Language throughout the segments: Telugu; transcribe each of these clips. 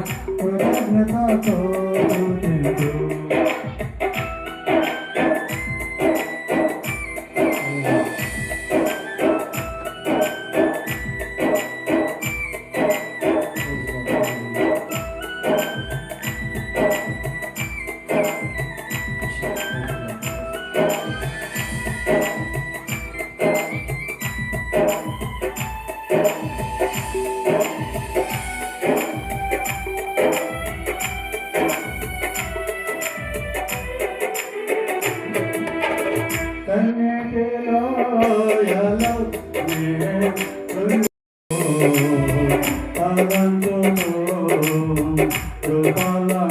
Thank you. Oh,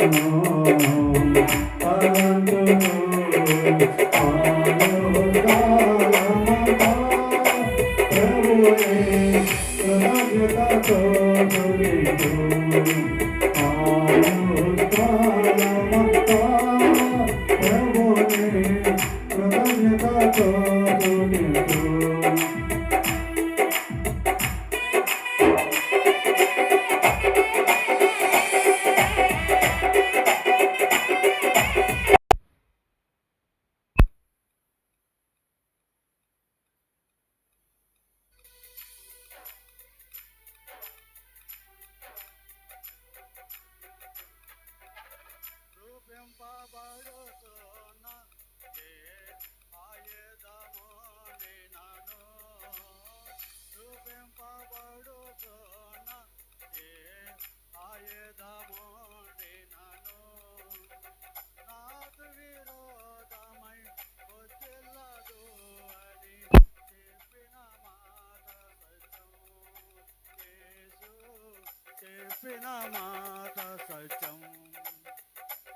చెప్పిన సత్యం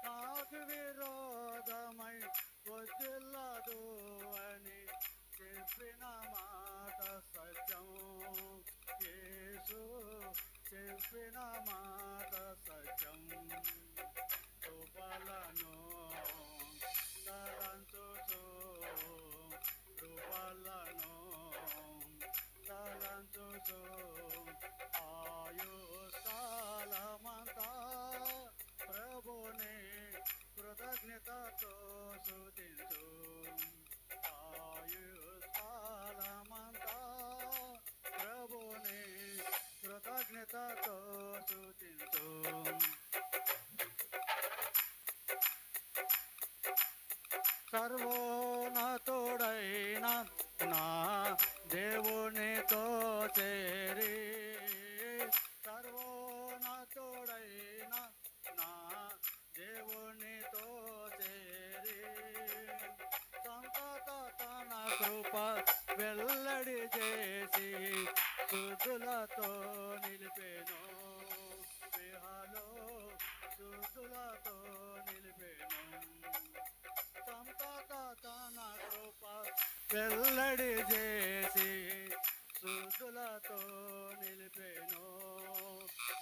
నాకు విరోధమై వచ్చిల్లదు అని చెప్పిన మాట సత్యం కేసు చెప్పిన మాట लोगों ने कृतज्ञता तो सुतिसु। प्रभु ने कृतज्ञता तो सर्वो కృప వెల్లడి చేసి శుద్ధులతో నిలిపెను. విహలో శుద్ధులతో నిలిపెను. సంతత తన కృప వెల్లడి చేసి శుద్ధులతో నిలిపెను.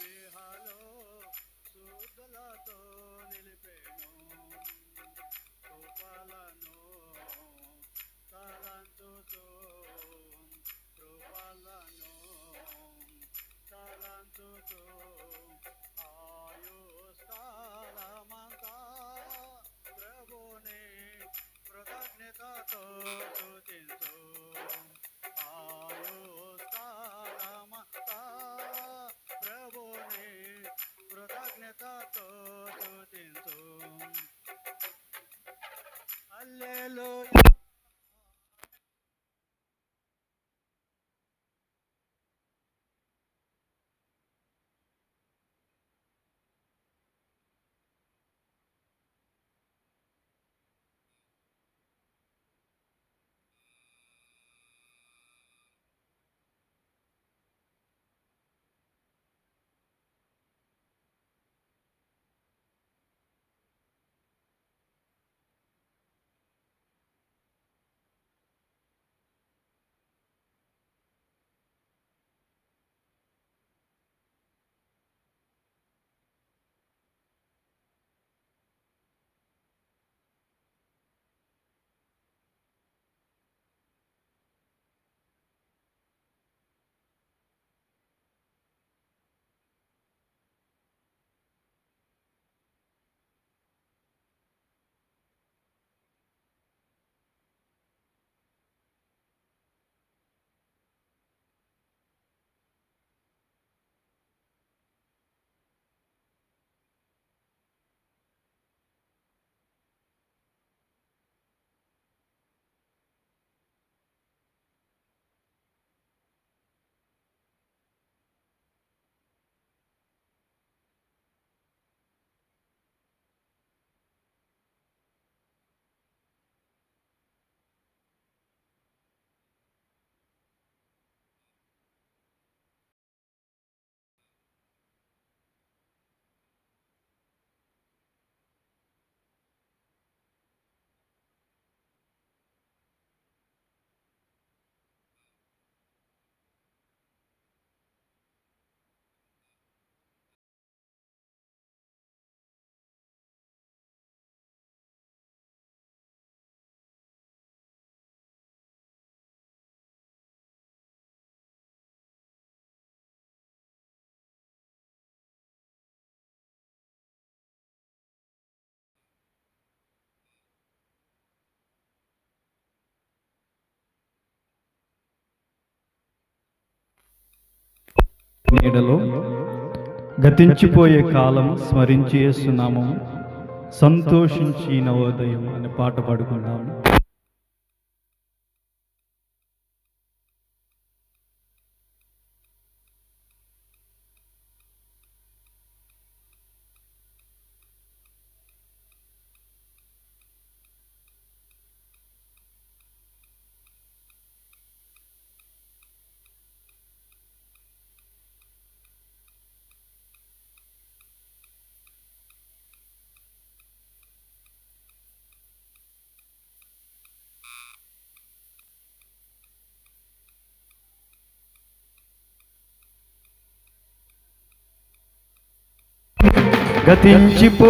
విహలో శుద్ధులతో నిలిపెను. నీడలో గతించిపోయే కాలం స్మరించి చేస్తున్నాము సంతోషించి నవోదయం అనే పాట పాడుకున్నాము గతించిపో